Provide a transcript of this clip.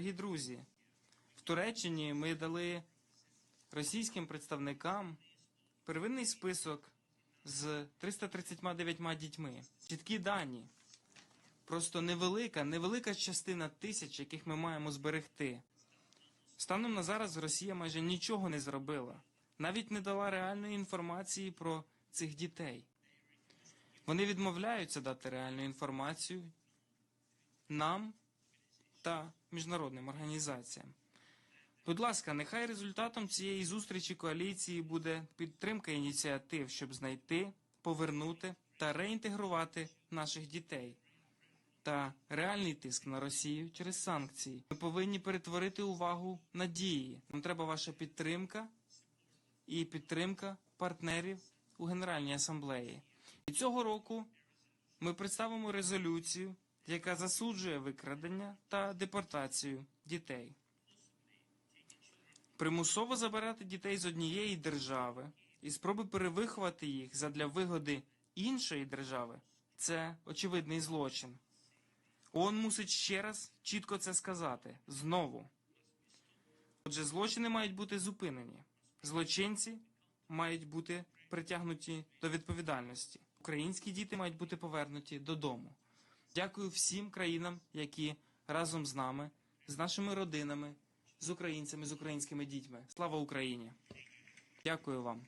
Дорогі друзі, в Туреччині ми дали російським представникам первинний список з 339 дітьми. Чіткі дані. Просто невелика, невелика частина тисяч, яких ми маємо зберегти. Станом на зараз Росія майже нічого не зробила, навіть не дала реальної інформації про цих дітей. Вони відмовляються дати реальну інформацію нам та міжнародним організаціям. Будь ласка, нехай результатом цієї зустрічі коаліції буде підтримка ініціатив, щоб знайти, повернути та реінтегрувати наших дітей. Та реальний тиск на Росію через санкції. Ми повинні перетворити увагу на дії. Нам треба ваша підтримка і підтримка партнерів у Генеральній асамблеї. І цього року ми представимо резолюцію, яка засуджує викрадення та депортацію дітей. Примусово забирати дітей з однієї держави і спроби перевиховати їх задля вигоди іншої держави це очевидний злочин. ООН мусить ще раз чітко це сказати знову. Отже, злочини мають бути зупинені. Злочинці мають бути притягнуті до відповідальності. Українські діти мають бути повернуті додому. Дякую всім країнам, які разом з нами, з нашими родинами, з українцями, з українськими дітьми. Слава Україні! Дякую вам.